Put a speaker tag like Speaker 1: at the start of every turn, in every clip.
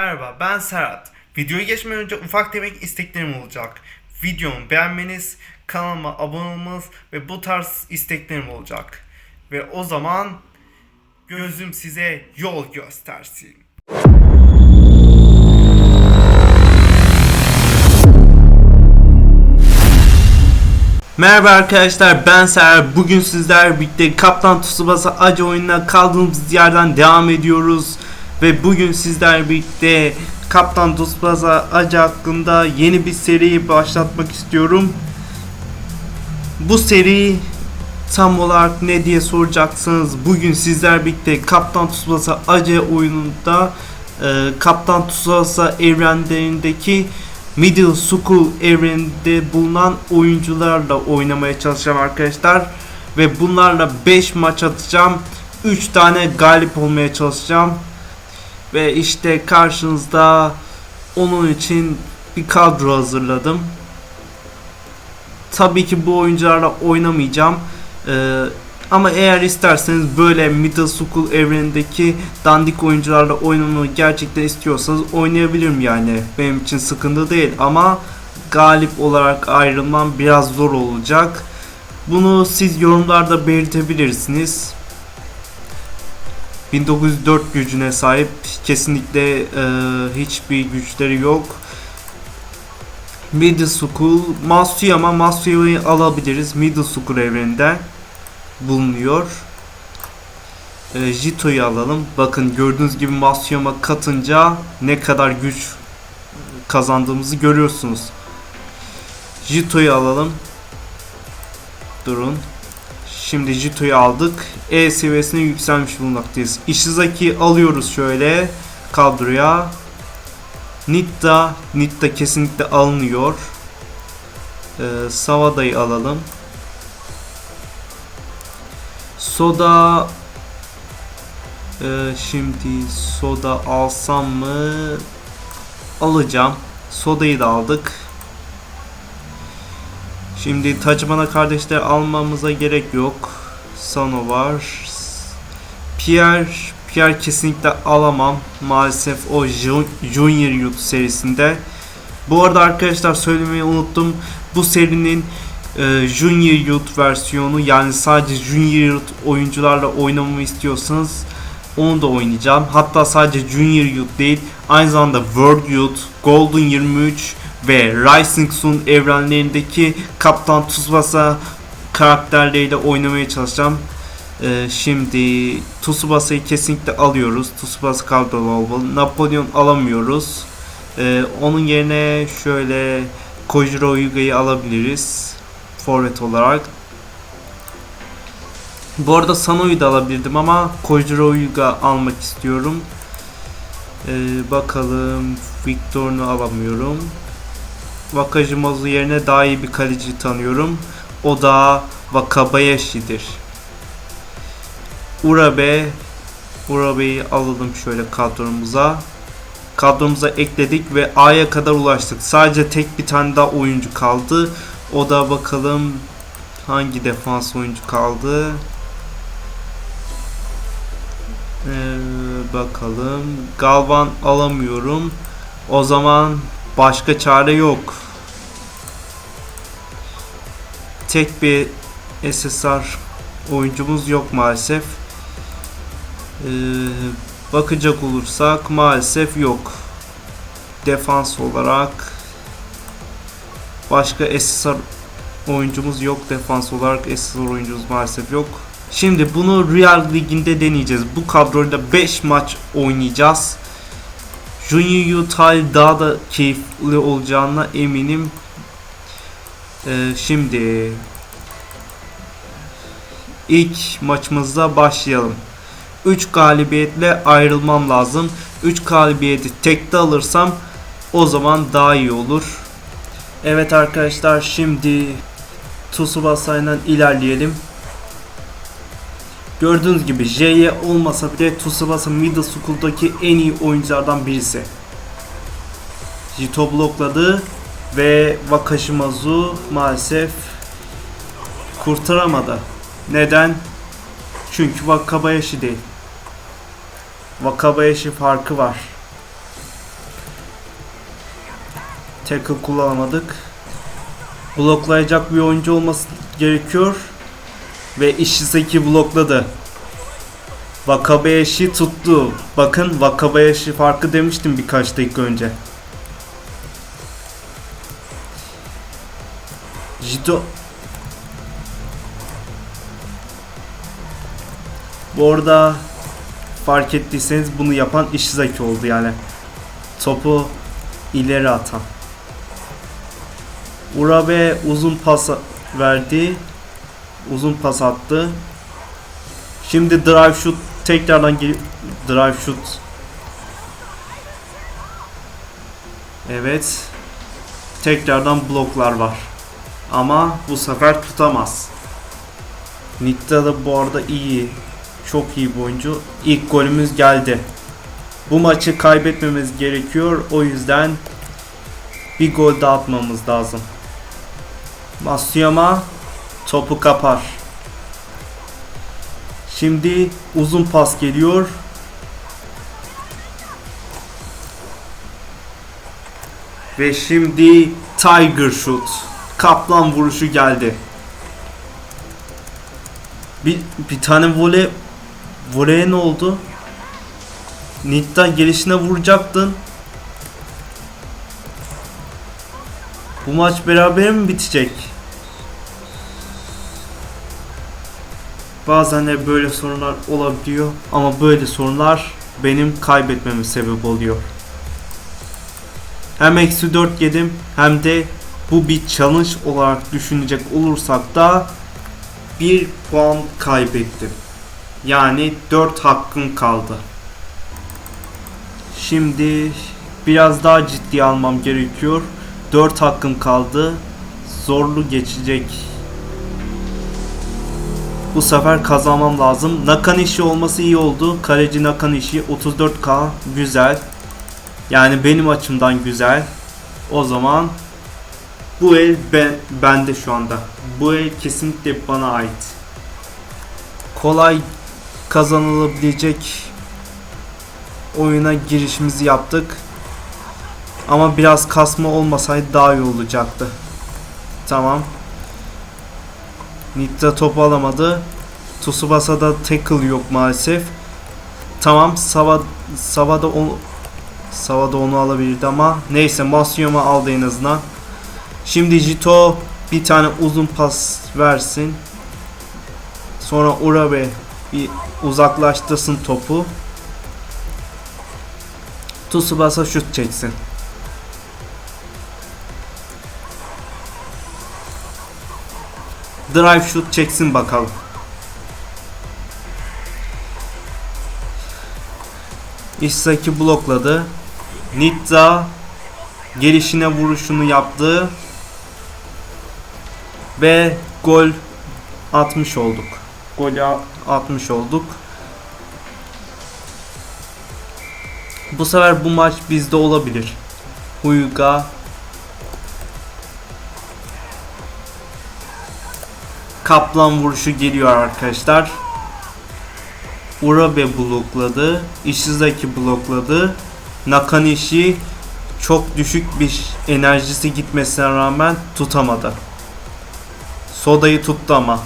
Speaker 1: Merhaba ben Serhat. Videoya geçmeden önce ufak tefek isteklerim olacak. Videomu beğenmeniz, kanalıma abone olmanız ve bu tarz isteklerim olacak. Ve o zaman gözüm size yol göstersin. Merhaba arkadaşlar ben Serhat. Bugün sizler birlikte Kaptan Tsubasa Acı oyununa kaldığımız yerden devam ediyoruz. Ve bugün sizler birlikte Kaptan Tsubasa Acı hakkında yeni bir seriyi başlatmak istiyorum. Bu seri tam olarak ne diye soracaksınız. Bugün sizler birlikte Kaptan Tsubasa Acı oyununda e, Kaptan Tsubasa evrenlerindeki Middle School evreninde bulunan oyuncularla oynamaya çalışacağım arkadaşlar. Ve bunlarla 5 maç atacağım. 3 tane galip olmaya çalışacağım. Ve işte karşınızda onun için bir kadro hazırladım. Tabii ki bu oyuncularla oynamayacağım. Ee, ama eğer isterseniz böyle Middle School evrenindeki dandik oyuncularla oynamayı gerçekten istiyorsanız oynayabilirim yani. Benim için sıkıntı değil ama galip olarak ayrılmam biraz zor olacak. Bunu siz yorumlarda belirtebilirsiniz. 1904 gücüne sahip kesinlikle e, hiçbir güçleri yok. Middle School, Masuyama, Masuyama'yı alabiliriz. Middle School evreninde bulunuyor. E, Jito'yu alalım. Bakın gördüğünüz gibi Masuyama katınca ne kadar güç kazandığımızı görüyorsunuz. Jito'yu alalım. Durun. Şimdi Jito'yu aldık. E seviyesine yükselmiş bulunmaktayız. Ishizaki alıyoruz şöyle kadroya. Nitta, Nitta kesinlikle alınıyor. Ee, Savada'yı alalım. Soda ee, şimdi soda alsam mı? Alacağım. Sodayı da aldık. Şimdi Tacmana kardeşler almamıza gerek yok. Sano var. Pierre, Pierre kesinlikle alamam. Maalesef o Jun- Junior Youth serisinde. Bu arada arkadaşlar söylemeyi unuttum. Bu serinin e, Junior Youth versiyonu yani sadece Junior Youth oyuncularla oynamamı istiyorsanız onu da oynayacağım. Hatta sadece Junior Youth değil, aynı zamanda World Youth, Golden 23 ve Rising Sun evrenlerindeki Kaptan Tsubasa karakterleriyle oynamaya çalışacağım. Ee, şimdi Tsubasa'yı kesinlikle alıyoruz. Tsubasa kadrolu olmalı. Napolyon alamıyoruz. Ee, onun yerine şöyle Kojiro Yuga'yı alabiliriz. Forvet olarak. Bu arada Sano'yu da alabilirdim ama Kojiro Yuga almak istiyorum. Ee, bakalım Victor'unu alamıyorum. Wakajimazu yerine daha iyi bir kaleci tanıyorum. O da Wakabayashi'dir. Urabe Urabe'yi alalım şöyle kadromuza. Kadromuza ekledik ve A'ya kadar ulaştık. Sadece tek bir tane daha oyuncu kaldı. O da bakalım hangi defans oyuncu kaldı. Ee, bakalım. Galvan alamıyorum. O zaman başka çare yok. Tek bir SSR oyuncumuz yok maalesef. Ee, bakacak olursak maalesef yok. Defans olarak başka SSR oyuncumuz yok. Defans olarak SSR oyuncumuz maalesef yok. Şimdi bunu Real Ligi'nde deneyeceğiz. Bu kadroyla 5 maç oynayacağız. Junior hali daha da keyifli olacağına eminim. Ee, şimdi ilk maçımızda başlayalım. 3 galibiyetle ayrılmam lazım. 3 galibiyeti tekte alırsam o zaman daha iyi olur. Evet arkadaşlar şimdi Tsubasa'yla ilerleyelim. Gördüğünüz gibi J'ye olmasa bile Tsubasa Middle School'daki en iyi oyunculardan birisi. Jito blokladı ve Wakashimazu maalesef kurtaramadı. Neden? Çünkü Wakabayashi değil. Wakabayashi farkı var. Tackle kullanamadık. Bloklayacak bir oyuncu olması gerekiyor. Ve Ishizaki blokladı. Wakabayashi tuttu. Bakın Wakabayashi farkı demiştim birkaç dakika önce. Jito Bu arada fark ettiyseniz bunu yapan Ishizaki oldu yani. Topu ileri atan. Urabe uzun pas verdi. Uzun pas attı. Şimdi drive shoot tekrardan drive shoot. Evet. Tekrardan bloklar var. Ama bu sefer tutamaz. Nitta da bu arada iyi. Çok iyi bir oyuncu. İlk golümüz geldi. Bu maçı kaybetmemiz gerekiyor. O yüzden bir gol daha atmamız lazım. Masuyama topu kapar. Şimdi uzun pas geliyor. Ve şimdi Tiger Shoot. Kaplan vuruşu geldi. Bir, bir tane voley voleye ne oldu? Nitta gelişine vuracaktın. Bu maç beraber mi bitecek? Bazen de böyle sorunlar olabiliyor ama böyle sorunlar benim kaybetmeme sebep oluyor. Hem eksi 4 yedim hem de bu bir challenge olarak düşünecek olursak da 1 puan kaybettim. Yani 4 hakkım kaldı. Şimdi biraz daha ciddiye almam gerekiyor. 4 hakkım kaldı. Zorlu geçecek. Bu sefer kazanmam lazım. Nakanishi olması iyi oldu. Kaleci Nakanishi 34k güzel. Yani benim açımdan güzel. O zaman bu el ben, bende şu anda. Bu el kesinlikle bana ait. Kolay kazanılabilecek oyuna girişimizi yaptık. Ama biraz kasma olmasaydı daha iyi olacaktı. Tamam. Nitta topu alamadı. Tsubasa'da tackle yok maalesef. Tamam Sava Sava'da onu Sava'da onu alabilirdi ama neyse Masuyama aldı en azından. Şimdi Jito bir tane uzun pas versin. Sonra Urabe bir uzaklaştırsın topu. Tsubasa şut çeksin. Drive shoot çeksin bakalım. Isaki blokladı. Nitza gelişine vuruşunu yaptı. Ve gol atmış olduk. Golü atmış olduk. Bu sefer bu maç bizde olabilir. Huyga Kaplan vuruşu geliyor arkadaşlar. Urabe blokladı. Ishizaki blokladı. Nakanishi çok düşük bir enerjisi gitmesine rağmen tutamadı. Soda'yı tuttu ama.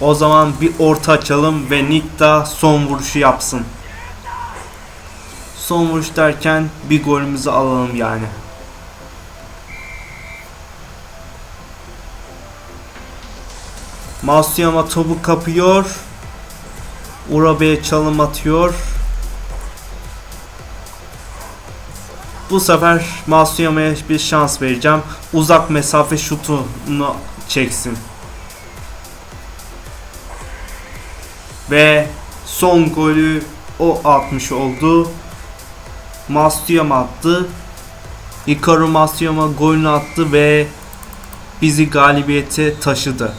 Speaker 1: O zaman bir orta açalım ve Nikta son vuruşu yapsın. Son vuruş derken bir golümüzü alalım yani. Masuyama topu kapıyor. Urabe'ye çalım atıyor. Bu sefer Masuyama'ya bir şans vereceğim. Uzak mesafe şutunu çeksin. Ve son golü o atmış oldu. Masuyama attı. Hikaru Masuyama golünü attı ve bizi galibiyete taşıdı.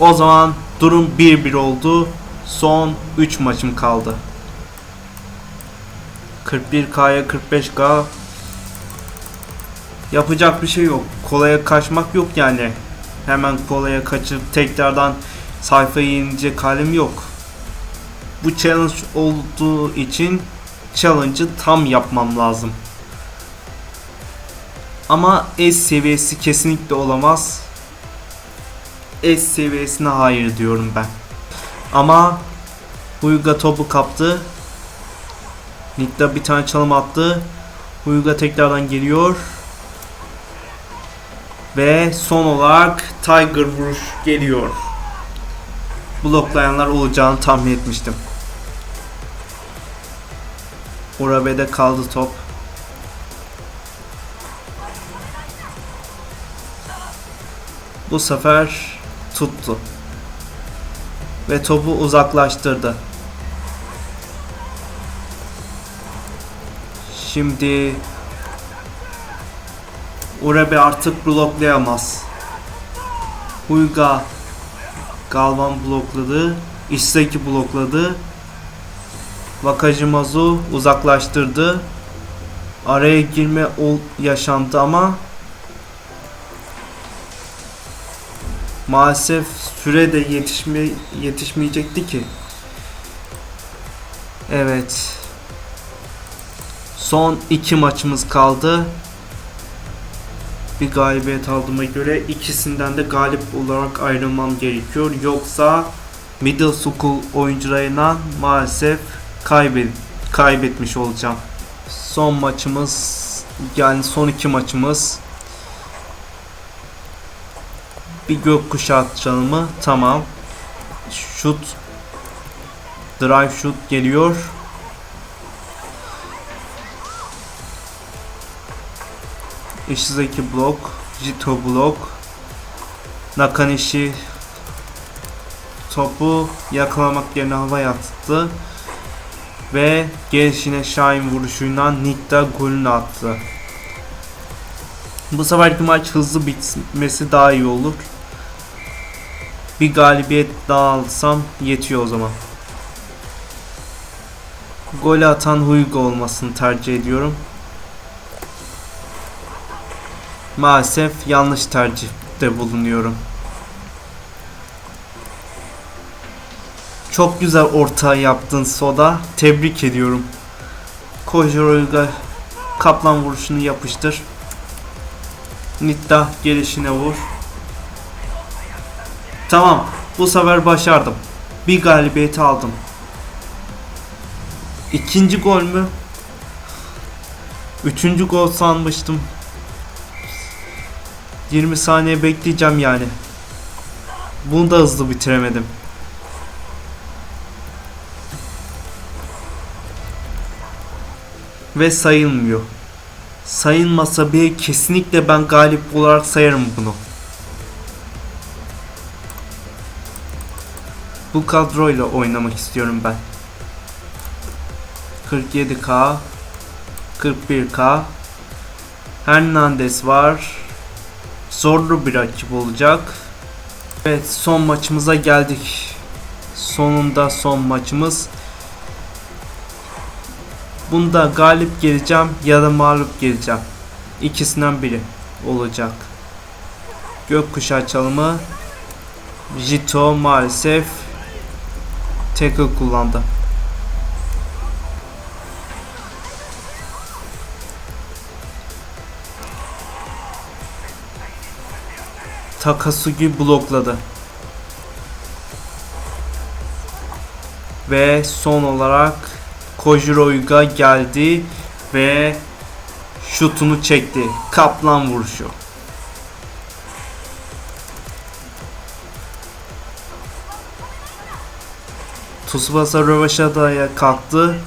Speaker 1: O zaman durum 1-1 oldu. Son 3 maçım kaldı. 41K'ya 45K Yapacak bir şey yok. Kolaya kaçmak yok yani. Hemen kolaya kaçıp tekrardan sayfayı yenilecek halim yok. Bu challenge olduğu için challenge'ı tam yapmam lazım. Ama S seviyesi kesinlikle olamaz. S seviyesine hayır diyorum ben. Ama Huyga topu kaptı. Nidda bir tane çalım attı. Huyga tekrardan geliyor. Ve son olarak Tiger vuruş geliyor. Bloklayanlar olacağını tahmin etmiştim. Urabe'de kaldı top. Bu sefer tuttu. Ve topu uzaklaştırdı. Şimdi Urabe artık bloklayamaz. Huyga Galvan blokladı. Iseki blokladı. Wakajimazu uzaklaştırdı. Araya girme ol yaşandı ama maalesef süre de yetişme yetişmeyecekti ki. Evet. Son iki maçımız kaldı. Bir galibiyet aldığıma göre ikisinden de galip olarak ayrılmam gerekiyor. Yoksa middle school oyuncularına maalesef kaybet kaybetmiş olacağım. Son maçımız yani son iki maçımız bir gökkuşağı çalımı tamam. Şut drive şut geliyor. Ishizaki blok, Jito blok, Nakanishi topu yakalamak yerine havaya attı ve gelişine Şahin vuruşuyla Nick'ta golünü attı. Bu seferki maç hızlı bitmesi daha iyi olur. Bir galibiyet daha alsam yetiyor o zaman. Golü atan Huygo olmasını tercih ediyorum. Maalesef yanlış tercihte bulunuyorum. Çok güzel orta yaptın Soda. Tebrik ediyorum. Kojoro'ya kaplan vuruşunu yapıştır. Nitta gelişine vur. Tamam. Bu sefer başardım. Bir galibiyeti aldım. İkinci gol mü? Üçüncü gol sanmıştım. 20 saniye bekleyeceğim yani. Bunu da hızlı bitiremedim. Ve sayılmıyor. Sayılmasa bile kesinlikle ben galip olarak sayarım bunu. Bu kadroyla oynamak istiyorum ben. 47k 41k Hernandez var. Zorlu bir rakip olacak. Evet son maçımıza geldik. Sonunda son maçımız. Bunda galip geleceğim ya da mağlup geleceğim. İkisinden biri olacak. Gökkuşağı çalımı. Jito maalesef tackle kullandı. Takasugi blokladı. Ve son olarak Kojiro'ya geldi ve şutunu çekti. Kaplan vuruşu. Tsubasa Rövaşada'ya kalktı.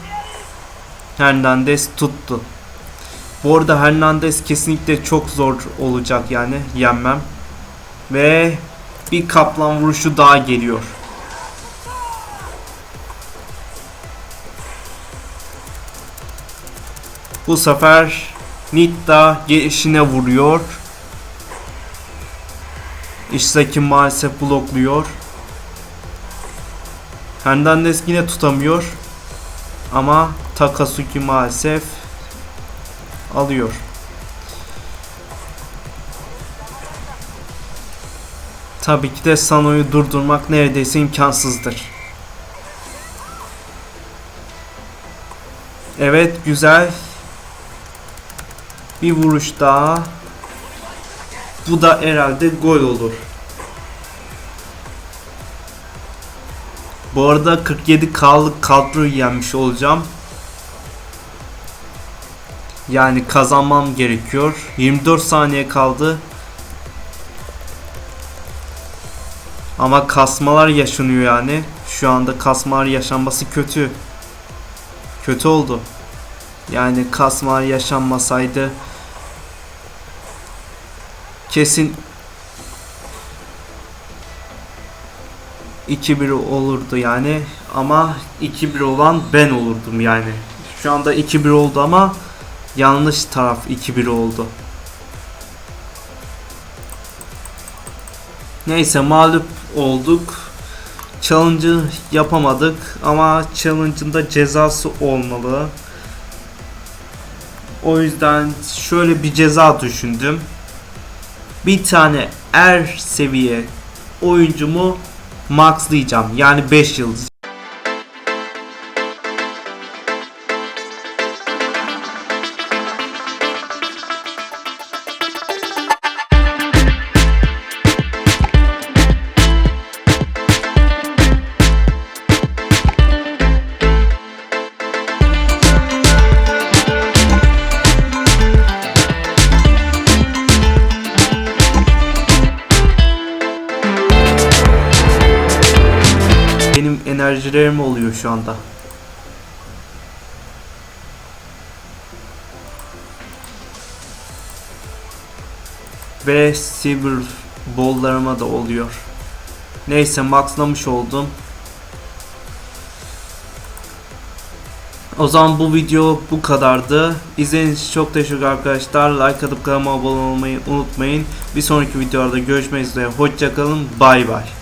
Speaker 1: Hernandez tuttu. Bu arada Hernandez kesinlikle çok zor olacak yani yenmem. Ve bir kaplan vuruşu daha geliyor. Bu sefer Nitta gelişine vuruyor. İşsaki maalesef blokluyor. Hernandez yine tutamıyor. Ama Takasuki maalesef alıyor. Tabii ki de Sano'yu durdurmak neredeyse imkansızdır. Evet güzel. Bir vuruş daha. Bu da herhalde gol olur. Bu arada 47 kaldık kadroyu yenmiş olacağım. Yani kazanmam gerekiyor. 24 saniye kaldı. Ama kasmalar yaşanıyor yani. Şu anda kasmalar yaşanması kötü. Kötü oldu. Yani kasmalar yaşanmasaydı kesin 2-1 olurdu yani ama 2-1 olan ben olurdum yani. Şu anda 2-1 oldu ama yanlış taraf 2-1 oldu. Neyse mağlup olduk. Challenge'ı yapamadık ama challenge'ın da cezası olmalı. O yüzden şöyle bir ceza düşündüm. Bir tane er seviye oyuncumu maxlayacağım. Yani 5 yıldız. Ve silver bollarıma da oluyor. Neyse maxlamış oldum. O zaman bu video bu kadardı. İzlediğiniz için çok teşekkür arkadaşlar. Like atıp kanalıma abone olmayı unutmayın. Bir sonraki videolarda görüşmek üzere. Hoşçakalın. Bay bay.